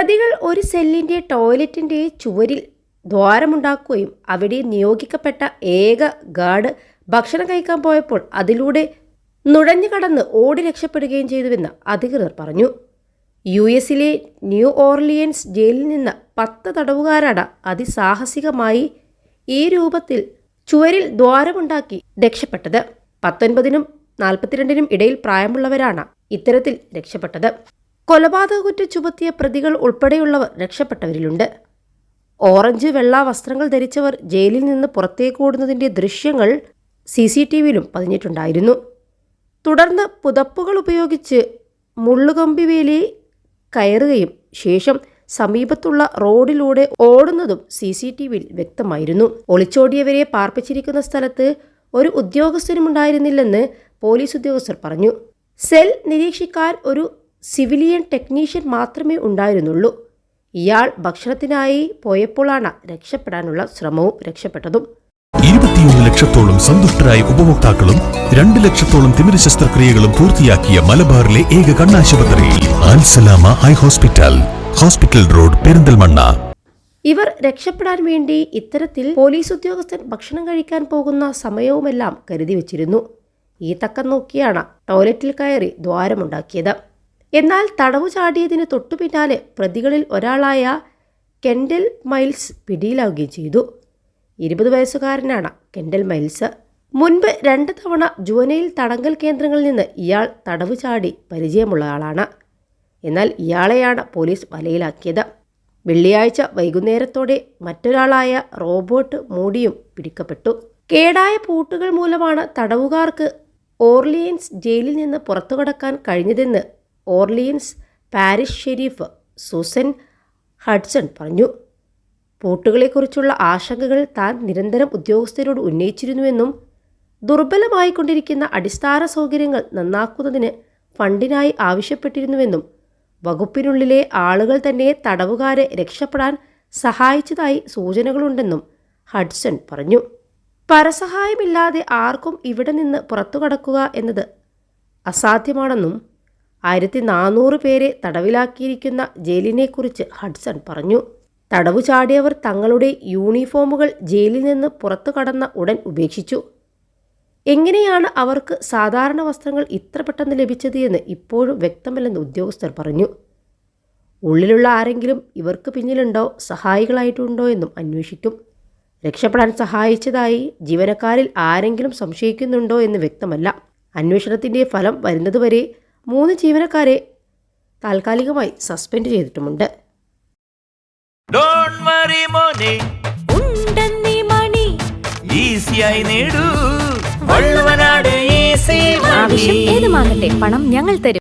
പ്രതികൾ ഒരു സെല്ലിന്റെ ടോയ്ലറ്റിന്റെ ചുവരിൽ ദ്വാരമുണ്ടാക്കുകയും അവിടെ നിയോഗിക്കപ്പെട്ട ഏക ഗാർഡ് ഭക്ഷണം കഴിക്കാൻ പോയപ്പോൾ അതിലൂടെ നുഴഞ്ഞു കടന്ന് ഓടി രക്ഷപ്പെടുകയും ചെയ്തുവെന്ന് അധികൃതർ പറഞ്ഞു. യു എസിലെ ന്യൂ ഓർലിയൻസ് ജയിലിൽ നിന്ന് പത്ത് തടവുകാരാണ് അതിസാഹസികമായി ഈ രൂപത്തിൽ ചുവരിൽ ദ്വാരമുണ്ടാക്കി രക്ഷപ്പെട്ടത്. പത്തൊൻപതിനും നാൽപ്പത്തിരണ്ടിനും ഇടയിൽ പ്രായമുള്ളവരാണ് ഇത്തരത്തിൽ രക്ഷപ്പെട്ടത്. കൊലപാതക കുറ്റം ചുമത്തിയ പ്രതികൾ ഉൾപ്പെടെയുള്ളവർ രക്ഷപ്പെട്ടവരിലുണ്ട്. ഓറഞ്ച് വെള്ള വസ്ത്രങ്ങൾ ധരിച്ചവർ ജയിലിൽ നിന്ന് പുറത്തേക്ക് ഓടുന്നതിന്റെ ദൃശ്യങ്ങൾ സി സി ടി വിയിലും പതിഞ്ഞിട്ടുണ്ടായിരുന്നു. തുടർന്ന് പുതപ്പുകൾ ഉപയോഗിച്ച് മുള്ളുകമ്പി വേലി കയറുകയും ശേഷം സമീപത്തുള്ള റോഡിലൂടെ ഓടുന്നതും സി സി ടി വിയിൽ വ്യക്തമായിരുന്നു. ഒളിച്ചോടിയവരെ പാർപ്പിച്ചിരിക്കുന്ന സ്ഥലത്ത് ഒരു ഉദ്യോഗസ്ഥനുമുണ്ടായിരുന്നില്ലെന്ന് പോലീസ് ഉദ്യോഗസ്ഥർ പറഞ്ഞു. സെൽ നിരീക്ഷിക്കാൻ ഒരു സിവിലിയൻ ടെക്നീഷ്യൻ മാത്രമേ ഉണ്ടായിരുന്നുള്ളൂ. ഇയാൾ ഭക്ഷണത്തിനായി പോയപ്പോഴാണ് രക്ഷപ്പെടാനുള്ള ശ്രമവും രക്ഷപ്പെട്ടതും. ഇരുപത്തിയൊന്ന് ലക്ഷത്തോളം സന്തുഷ്ടരായ ഉപഭോക്താക്കളും രണ്ട് ലക്ഷത്തോളം തിമിര ശസ്ത്രക്രിയകളും പൂർത്തിയാക്കിയ മലബാറിലെ ഏക കണ്ണാശുപത്രി Al Salama eye hospital hospital road Perinthalmanna. ഇവർ രക്ഷപ്പെടാൻ വേണ്ടി ഇത്തരത്തിൽ പോലീസ് ഉദ്യോഗസ്ഥൻ ഭക്ഷണം കഴിക്കാൻ പോകുന്ന സമയവുമെല്ലാം കരുതി വച്ചിരുന്നു. ഈ തക്കം നോക്കിയാണ് ടോയ്ലറ്റിൽ കയറി ദ്വാരമുണ്ടാക്കിയത്. എന്നാൽ തടവു ചാടിയതിന് തൊട്ടുപിന്നാലെ പ്രതികളിൽ ഒരാളായ കെൻഡൽ മൈൽസ് പിടിയിലാവുകയും ചെയ്തു. ഇരുപത് വയസ്സുകാരനാണ് കെൻഡൽ മൈൽസ്. മുൻപ് രണ്ട് തവണ ജുവനയിൽ തടങ്കൽ കേന്ദ്രങ്ങളിൽ നിന്ന് ഇയാൾ തടവു ചാടി പരിചയമുള്ള ആളാണ്. എന്നാൽ ഇയാളെയാണ് പോലീസ് വലയിലാക്കിയത്. വെള്ളിയാഴ്ച വൈകുന്നേരത്തോടെ മറ്റൊരാളായ റോബോട്ട് മൂടിയും പിടിക്കപ്പെട്ടു. കേടായ പൂട്ടുകൾ മൂലമാണ് തടവുകാർക്ക് ഓർലിയൻസ് ജയിലിൽ നിന്ന് പുറത്തു കടക്കാൻ കഴിഞ്ഞതെന്ന് Orleans Parish sheriff Susan Hudson പറഞ്ഞു. പോട്ടുകളെക്കുറിച്ചുള്ള ആശങ്കകൾ താൻ നിരന്തരം ഉദ്യോഗസ്ഥരോട് ഉന്നയിച്ചിരുന്നുവെന്നും ദുർബലമായിക്കൊണ്ടിരിക്കുന്ന അടിസ്ഥാന സൗകര്യങ്ങൾ നന്നാക്കുന്നതിന് ഫണ്ടിനായി ആവശ്യപ്പെട്ടിരുന്നുവെന്നും വകുപ്പിനുള്ളിലെ ആളുകൾ തന്നെ തടവുകാരെ രക്ഷപ്പെടാൻ സഹായിച്ചതായി സൂചനകളുണ്ടെന്നും ഹഡ്സൺ പറഞ്ഞു. പരസഹായമില്ലാതെ ആർക്കും ഇവിടെ നിന്ന് പുറത്തു കടക്കുക എന്നത് അസാധ്യമാണെന്നും ആയിരത്തി നാനൂറ് പേരെ തടവിലാക്കിയിരിക്കുന്ന ജയിലിനെക്കുറിച്ച് ഹഡ്സൺ പറഞ്ഞു. തടവു ചാടിയവർ തങ്ങളുടെ യൂണിഫോമുകൾ ജയിലിൽ നിന്ന് പുറത്തു കടന്ന ഉടൻ ഉപേക്ഷിച്ചു. എങ്ങനെയാണ് അവർക്ക് സാധാരണ വസ്ത്രങ്ങൾ ഇത്ര പെട്ടെന്ന് ലഭിച്ചത് എന്ന് ഇപ്പോഴും വ്യക്തമല്ലെന്ന് ഉദ്യോഗസ്ഥർ പറഞ്ഞു. ഉള്ളിലുള്ള ആരെങ്കിലും ഇവർക്ക് പിന്നിലുണ്ടോ സഹായികളായിട്ടുണ്ടോ എന്നും അന്വേഷിക്കും. രക്ഷപ്പെടാൻ സഹായിച്ചതായി ജീവനക്കാരിൽ ആരെങ്കിലും സംശയിക്കുന്നുണ്ടോ എന്ന് വ്യക്തമല്ല. അന്വേഷണത്തിന്റെ ഫലം വരുന്നതുവരെ മൂന്ന് ജീവനക്കാരെ താൽക്കാലികമായി സസ്പെൻഡ് ചെയ്തിട്ടുമുണ്ട്. ഡോണ്ട് വറി മോനെ. ഉണ്ടെന്നീ മണി. ഈസിയായി നേടൂ. വള്ളുവനാട് ഈസി ആവശ്യം ഏതുമാകട്ടെ പണം ഞങ്ങൾ തരും.